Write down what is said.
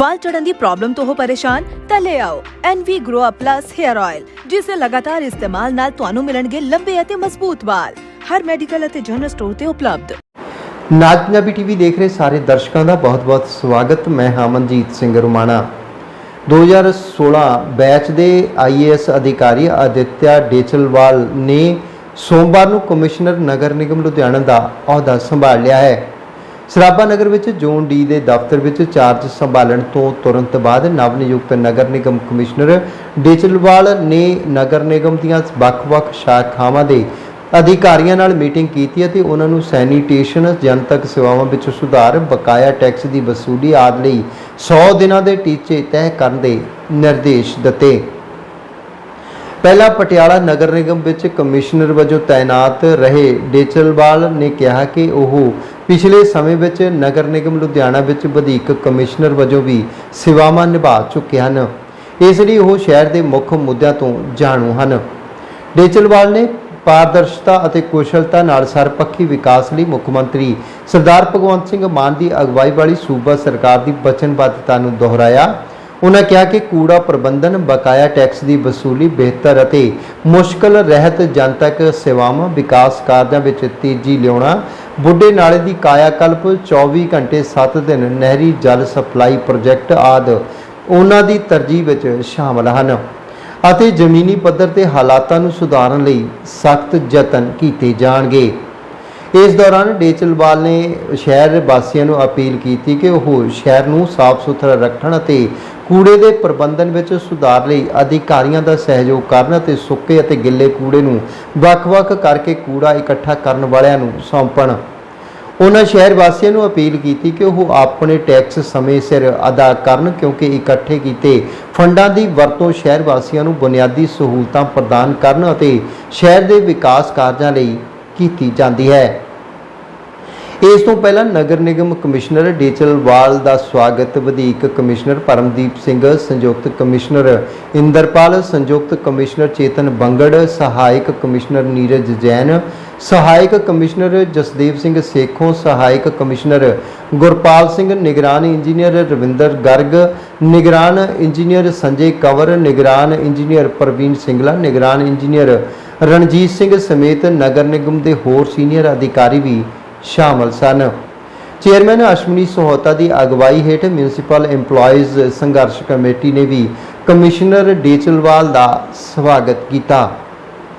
ਵਾਲ ਚੜਨ ਦੀ ਪ੍ਰੋਬਲਮ ਤੋਂ ਹੋ ਪਰੇਸ਼ਾਨ, ਤਾਂ ਲੈ ਆਓ NV Grow Up Plus Hair Oil ਜਿਸ ਦੇ ਲਗਾਤਾਰ ਇਸਤੇਮਾਲ ਨਾਲ ਤੁਹਾਨੂੰ ਮਿਲਣਗੇ ਲੰਬੇ ਅਤੇ ਮਜ਼ਬੂਤ ਵਾਲ। ਹਰ ਮੈਡੀਕਲ ਅਤੇ ਜਨਰਲ ਸਟੋਰ ਤੇ ਉਪਲਬਧ। ਨਾਜ ਪੰਜਾਬੀ ਟੀਵੀ ਦੇਖ ਰਹੇ ਸਾਰੇ ਦਰਸ਼ਕਾਂ ਦਾ ਬਹੁਤ-ਬਹੁਤ ਸਵਾਗਤ। ਮੈਂ ਹਾਂ ਸਿੰਘ ਰੁਮਾਣਾ। 2016 ਬੈਚ ਦੇ ਆਈਏਐਸ ਅਧਿਕਾਰੀ ਆਦਿਤਿਆ ਡੇਚਲਵਾਲ ਨੇ ਸੋਮਵਾਰ ਨੂੰ ਕਮਿਸ਼ਨਰ ਨਗਰ ਨਿਗਮ ਲੁਧਿਆਣਾ ਦਾ ਅਹੁਦਾ ਸੰਭਾਲ ਲਿਆ ਹੈ। ਸਰਾਭਾ ਨਗਰ ਵਿੱਚ ਜ਼ੋਨ ਡੀ ਦੇ ਦਫ਼ਤਰ ਵਿੱਚ ਚਾਰਜ ਸੰਭਾਲਣ ਤੋਂ ਤੁਰੰਤ ਬਾਅਦ ਨਵ ਨਿਯੁਕਤ ਨਗਰ ਨਿਗਮ ਕਮਿਸ਼ਨਰ ਡੇਚਲਵਾਲ ਨੇ ਨਗਰ ਨਿਗਮ ਦੀਆਂ ਵੱਖ-ਵੱਖ ਸ਼ਾਖਾਵਾਂ ਦੇ ਅਧਿਕਾਰੀਆਂ ਨਾਲ ਮੀਟਿੰਗ ਕੀਤੀ ਅਤੇ ਉਹਨਾਂ ਨੂੰ ਸੈਨੀਟੇਸ਼ਨ, ਜਨਤਕ ਸੇਵਾਵਾਂ ਵਿੱਚ ਸੁਧਾਰ, ਬਕਾਇਆ ਟੈਕਸ ਦੀ ਵਸੂਲੀ ਆਦਿ ਲਈ 100 ਦਿਨਾਂ ਦੇ ਟੀਚੇ ਤੈਅ ਕਰਨ ਦੇ ਨਿਰਦੇਸ਼ ਦਿੱਤੇ। ਪਹਿਲਾਂ ਪਟਿਆਲਾ ਨਗਰ ਨਿਗਮ ਵਿੱਚ ਕਮਿਸ਼ਨਰ ਵਜੋਂ ਤਾਇਨਾਤ ਰਹੇ ਡੇਚਲਵਾਲ ਨੇ ਕਿਹਾ ਕਿ ਉਹ ਪਿਛਲੇ ਸਮੇਂ ਵਿੱਚ ਨਗਰ ਨਿਗਮ ਲੁਧਿਆਣਾ ਵਿੱਚ ਵਧੀਕ ਕਮਿਸ਼ਨਰ ਵਜੋਂ ਵੀ ਸੇਵਾਵਾਂ ਨਿਭਾ ਚੁੱਕੇ ਹਨ। ਇਸ ਲਈ ਉਹ ਸ਼ਹਿਰ ਦੇ ਮੁੱਖ ਮੁੱਦਿਆਂ ਤੋਂ ਜਾਣੂ ਹਨ। ਡੇਚਲਵਾਲ ਨੇ ਪਾਰਦਰਸ਼ਤਾ ਅਤੇ ਕੁਸ਼ਲਤਾ ਨਾਲ ਸਰਪੱਖੀ ਵਿਕਾਸ ਲਈ ਮੁੱਖ ਮੰਤਰੀ ਸਰਦਾਰ ਭਗਵੰਤ ਸਿੰਘ ਮਾਨ ਦੀ ਅਗਵਾਈ ਵਾਲੀ ਸੂਬਾ ਸਰਕਾਰ ਦੀ ਵਚਨਬੱਧਤਾ ਨੂੰ ਦੁਹਰਾਇਆ। ਉਹਨਾਂ ਕਿਹਾ ਕਿ ਕੂੜਾ ਪ੍ਰਬੰਧਨ, ਬਕਾਇਆ ਟੈਕਸ ਦੀ ਵਸੂਲੀ ਬਿਹਤਰ ਅਤੇ ਮੁਸ਼ਕਲ ਰਹਿਤ ਜਨਤਕ ਸੇਵਾਵਾਂ ਵਿਕਾਸ ਕਾਰਜਾਂ ਵਿੱਚ ਤੇਜ਼ੀ ਲਿਆਉਣਾ, ਬੁੱਢੇ ਨਾਲੇ ਦੀ ਕਾਇਆਕਲਪ 24 ਘੰਟੇ 7 ਦਿਨ ਨਹਿਰੀ ਜਲ ਸਪਲਾਈ ਪ੍ਰੋਜੈਕਟ ਆਦਿ ਉਹਨਾਂ ਦੀ ਤਰਜੀਹ ਵਿੱਚ ਸ਼ਾਮਲ ਹਨ ਅਤੇ ਜ਼ਮੀਨੀ ਪੱਧਰ ਤੇ ਹਾਲਾਤਾਂ ਨੂੰ ਸੁਧਾਰਨ ਲਈ ਸਖਤ ਯਤਨ ਕੀਤੇ ਜਾਣਗੇ। ਇਸ ਦੌਰਾਨ ਡੇਚਲਵਾਲ ਨੇ ਸ਼ਹਿਰ ਵਾਸੀਆਂ ਨੂੰ ਅਪੀਲ ਕੀਤੀ ਕਿ ਉਹ ਸ਼ਹਿਰ ਨੂੰ ਸਾਫ਼ ਸੁਥਰਾ ਰੱਖਣ ਅਤੇ ਕੂੜੇ ਦੇ ਪ੍ਰਬੰਧਨ ਵਿੱਚ ਸੁਧਾਰ ਲਈ ਅਧਿਕਾਰੀਆਂ ਦਾ ਸਹਿਯੋਗ ਕਰਨ ਅਤੇ ਸੁੱਕੇ ਅਤੇ ਗਿੱਲੇ ਕੂੜੇ ਨੂੰ ਵੱਖ-ਵੱਖ ਕਰਕੇ ਕੂੜਾ ਇਕੱਠਾ ਕਰਨ ਵਾਲਿਆਂ ਨੂੰ ਸੌਂਪਣ। ਉਹਨਾਂ ਸ਼ਹਿਰ ਵਾਸੀਆਂ ਨੂੰ ਅਪੀਲ ਕੀਤੀ ਕਿ ਉਹ ਆਪਣੇ ਟੈਕਸ ਸਮੇਂ ਸਿਰ ਅਦਾ ਕਰਨ ਕਿਉਂਕਿ ਇਕੱਠੇ ਕੀਤੇ ਫੰਡਾਂ ਦੀ ਵਰਤੋਂ ਸ਼ਹਿਰ ਵਾਸੀਆਂ ਨੂੰ ਬੁਨਿਆਦੀ ਸਹੂਲਤਾਂ ਪ੍ਰਦਾਨ ਕਰਨ ਅਤੇ ਸ਼ਹਿਰ ਦੇ ਵਿਕਾਸ ਕਾਰਜਾਂ ਲਈ ਕੀਤੀ ਜਾਂਦੀ ਹੈ। ਇਸ ਤੋਂ ਪਹਿਲਾਂ ਨਗਰ ਨਿਗਮ ਕਮਿਸ਼ਨਰ ਡੇਚਲਵਾਲ ਦਾ ਸਵਾਗਤ ਵਧੀਕ ਕਮਿਸ਼ਨਰ ਪਰਮਦੀਪ ਸਿੰਘ, ਸੰਯੁਕਤ ਕਮਿਸ਼ਨਰ ਇੰਦਰਪਾਲ, ਸੰਯੁਕਤ ਕਮਿਸ਼ਨਰ ਚੇਤਨ ਬੰਗੜ, ਸਹਾਇਕ ਕਮਿਸ਼ਨਰ ਨੀਰਜ ਜੈਨ, ਸਹਾਇਕ ਕਮਿਸ਼ਨਰ ਜਸਦੇਵ ਸਿੰਘ ਸੇਖੋਂ, ਸਹਾਇਕ ਕਮਿਸ਼ਨਰ ਗੁਰਪਾਲ ਸਿੰਘ, ਨਿਗਰਾਨ ਇੰਜੀਨੀਅਰ ਰਵਿੰਦਰ ਗਰਗ, ਨਿਗਰਾਨ ਇੰਜੀਨੀਅਰ ਸੰਜੇ ਕਵਰ, ਨਿਗਰਾਨ ਇੰਜੀਨੀਅਰ ਪ੍ਰਵੀਨ ਸਿੰਗਲਾ, ਨਿਗਰਾਨ ਇੰਜੀਨੀਅਰ ਰਣਜੀਤ ਸਿੰਘ ਸਮੇਤ ਨਗਰ ਨਿਗਮ ਦੇ ਹੋਰ ਸੀਨੀਅਰ ਅਧਿਕਾਰੀ ਵੀ ਸ਼ਾਮਲ ਸਨ। ਚੇਅਰਮੈਨ ਅਸ਼ਵਨੀ ਸੋਹਤਾ ਦੀ ਅਗਵਾਈ ਹੇਠ ਮਿਊਨਿਸਪਲ EMPLOYEES ਸੰਘਰਸ਼ ਕਮੇਟੀ ਨੇ ਵੀ ਕਮਿਸ਼ਨਰ ਡੇਚਲਵਾਲ ਦਾ ਸਵਾਗਤ ਕੀਤਾ।